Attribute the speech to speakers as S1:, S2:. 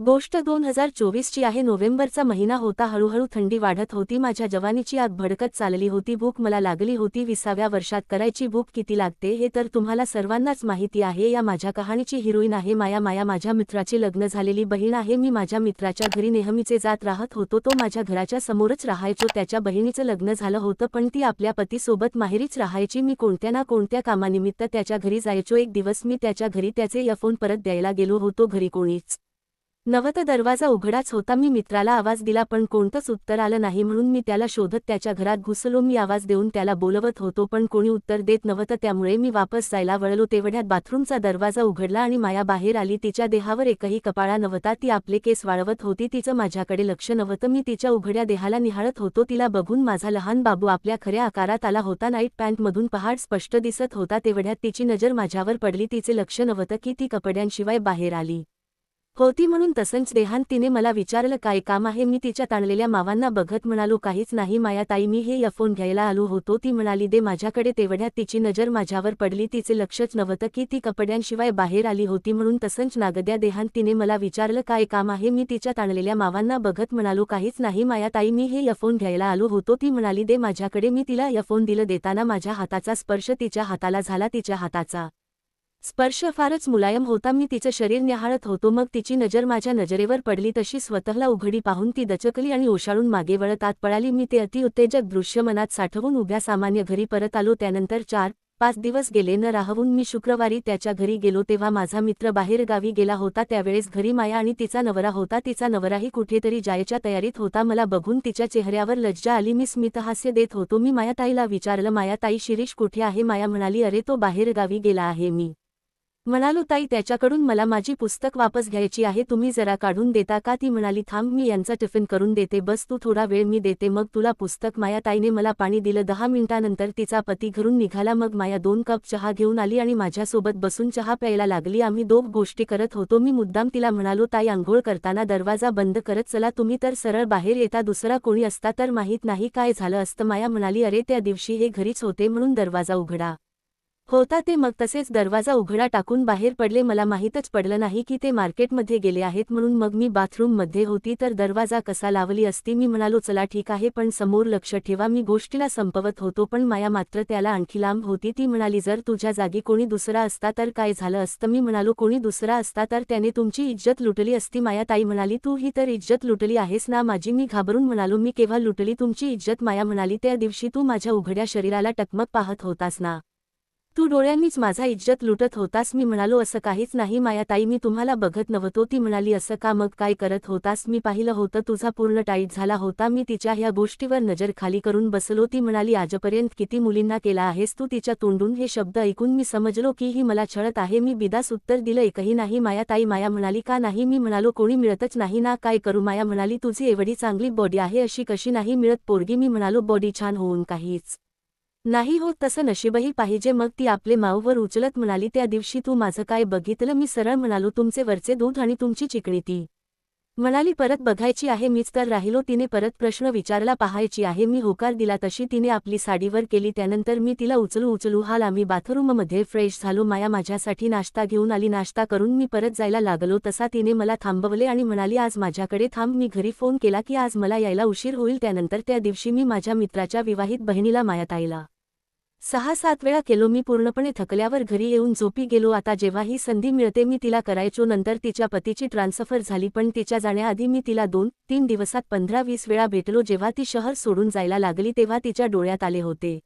S1: गोष्ट दोन हजार चोवीसची आहे. नोव्हेंबरचा महिना होता. हळूहळू थंडी वाढत होती. माझ्या जवानीची आग भडकत चालली होती. भूक मला लागली होती. विसाव्या वर्षात करायची भूक किती लागते हे तर तुम्हाला सर्वांनाच माहिती आहे. या माझ्या कहाणीची हिरोईन आहे. माया माया माझ्या मित्राची लग्न झालेली बहीण आहे. मी माझ्या मित्राच्या घरी नेहमीचे जात राहत होतो. तो माझ्या घराच्या समोरच राहायचो. त्याच्या बहिणीचं लग्न झालं होतं पण ती आपल्या पतीसोबत माहेरीच राहायची. मी कोणत्या ना कोणत्या कामानिमित्त त्याच्या घरी जायचो. एक दिवस मी त्याच्या घरी त्याचे यफोन परत द्यायला गेलो होतो. घरी कोणीच नवत दरवाजा उघडाच होता. मी मित्राला आवाज दिला पण कोणतंच उत्तर आलं नाही म्हणून मी त्याला शोधत त्याच्या घरात घुसलो. मी आवाज देऊन त्याला बोलवत होतो पण कोणी उत्तर देत नव्हतं. त्यामुळे मी वापस जायला वळलो. तेवढ्यात बाथरूमचा दरवाजा उघडला आणि माया बाहेर आली. तिच्या देहावर एकही कपाळा नव्हता. ती आपले केस वाळवत होती. तिचं माझ्याकडे लक्ष नव्हतं. मी तिच्या उघड्या देहाला निहाळत होतो. तिला बघून माझा लहान बाबू आपल्या खऱ्या आकारात आला होता. नाईट पॅन्टमधून पहाड स्पष्ट दिसत होता. तेवढ्यात तिची नजर माझ्यावर पडली. तिचे लक्ष नव्हतं की ती कपड्यांशिवाय बाहेर आली. होती म्हणून तसंच देहान तिने मला विचारलं काय काम आहे? मी तिच्या ताणलेल्या मावांना बघत म्हणालो काहीच नाही मायाताई मी हे यफोन घ्यायला आलो होतो. ती म्हणाली दे माझ्याकडे तेवढ्यात तिची नजर माझ्यावर पडली. तिचे लक्षच नव्हतं की ती कपड्यांशिवाय बाहेर आली होती म्हणून तसंच नागद्या देहान तिने मला विचारलं काय काम आहे? मी तिच्या ताणलेल्या मावांना बघत म्हणालो काहीच नाही मायाताई मी हे यफोन घ्यायला आलो होतो. ती म्हणाली दे माझ्याकडे मी तिला यफोन दिलं देताना माझ्या हाताचा स्पर्श तिच्या हाताला झाला तिच्या हाताचा स्पर्श फारच मुलायम होता. मी तिचं शरीर न्याहाळत होतो. मग तिची नजर माझ्या नजरेवर पडली. तशी स्वतःला उघडी पाहून ती दचकली आणि ओशाळून मागे वळत आत पळाली. मी ते अतिउत्तेजक दृश्य मनात साठवून उभ्या सामान्य घरी परत आलो. त्यानंतर चार पाच दिवस गेले न राहून मी शुक्रवारी त्याच्या घरी गेलो. तेव्हा माझा मित्र बाहेर गावी गेला होता. त्यावेळेस घरी माया आणि तिचा नवरा होता. तिचा नवराही कुठेतरी जायच्या तयारीत होता. मला बघून तिच्या चेहऱ्यावर लज्जा आली. मी स्मितहास्य देत होतो. मी मायाताईला विचारलं मायाताई शिरीष कुठे आहे? माया म्हणाली अरे तो बाहेर गावी गेला आहे. मी म्हणालो ताई त्याच्याकडून मला माझी पुस्तक वापस घ्यायची आहे. तुम्ही जरा काढून देता का? ती म्हणाली थांब मी यांचा टिफिन करून देते. बस तू थोडा वेळ मी देते. मग तुला पुस्तक माया ताईने मला पाणी दिलं. दहा मिनिटानंतर तिचा पती घरून निघाला. मग माया दोन कप चहा घेऊन आली आणि माझ्यासोबत बसून चहा प्यायला लागली. आम्ही दोघ गोष्टी करत होतो. मी मुद्दाम तिला म्हणालो ताई आंघोळ करताना दरवाजा बंद करत चला. तुम्ही तर सरळ बाहेर येता. दुसरा कोणी असता तर माहीत नाही काय झालं असतं. माया म्हणाली अरे त्या दिवशी हे घरीच होते म्हणून दरवाजा उघडा. होता ते मग तसेच दरवाजा उघडा टाकून बाहेर पडले. मला माहीतच पडलं नाही की ते मार्केटमध्ये गेले आहेत म्हणून मग मी बाथरूममध्ये होती तर दरवाजा कसा लावली असती. मी म्हणालो चला ठीक आहे पण समोर लक्ष ठेवा. मी गोष्टीला संपवत होतो पण माया मात्र त्याला आणखी लांब होती. ती म्हणाली जर तुझ्या जागी कोणी दुसरा असता तर काय झालं असतं? मी म्हणालो कोणी दुसरा असता तर त्याने तुमची इज्जत लुटली असती. माया ताई म्हणाली तू ही तर इज्जत लुटली आहेस ना माझी. मी घाबरून म्हणालो मी केव्हा लुटली तुमची इज्जत? माया म्हणाली त्या दिवशी तू माझ्या उघड्या शरीराला टकमक पाहत होतास ना. तू डोळ्यांनीच माझा इज्जत लुटत होतास मी म्हणालो असं काहीच नाही मायाताई मी तुम्हाला बघत नव्हतो. ती म्हणाली असं का मग काय करत होतास? मी पाहिलं होतं तुझा पूर्ण टाईट झाला होता. मी तिच्या ह्या गोष्टीवर नजर खाली करून बसलो. ती म्हणाली आजपर्यंत किती मुलींना केला आहेस तू? तिच्या तोंडून हे शब्द ऐकून मी समजलो की ही मला छळत आहे. मी बिदास उत्तर दिलं एकही नाही मायाताई माया म्हणाली का नाही? मी म्हणालो कोणी मिळतच नाही ना काय करू? माया म्हणाली तुझी एवढी चांगली बॉडी आहे अशी कशी नाही मिळत पोरगी? मी म्हणालो बॉडी छान होऊन काहीच. नाही होत तसं नशीबही पाहिजे. मग ती आपले माऊवर उचलत म्हणाली त्या दिवशी तू माझं काय बघितलं? मी सरळ म्हणालो तुमचे वरचे दूध आणि तुमची चिकणी ती म्हणाली परत बघायची आहे मीच तर राहिलो तिने परत प्रश्न विचारला पाहायची आहे मी होकार दिला तशी तिने आपली साडीवर केली त्यानंतर मी तिला उचलू उचलू हाल आम्ही बाथरूममध्ये फ्रेश झालो माया माझ्यासाठी नाश्ता घेऊन आली नाश्ता करून मी परत जायला लागलो तसा तिने मला थांबवले आणि म्हणाली आज माझ्याकडे थांब मी घरी फोन केला की आज मला यायला उशीर होईल त्यानंतर त्या दिवशी मी माझ्या मित्राच्या विवाहित बहिणीला मायाताईला सहा सात वेळा केलो मी पूर्णपणे थकल्यावर घरी येऊन झोपी गेलो. आता जेव्हा ही संधी मिळते मी तिला करायचो. नंतर तिच्या पतीची ट्रान्सफर झाली पण तिच्या जाण्याआधी मी तिला दोन तीन दिवसात पंधरा वीस वेळा भेटलो. जेव्हा ती शहर सोडून जायला लागली तेव्हा तिच्या डोळ्यात आले होते.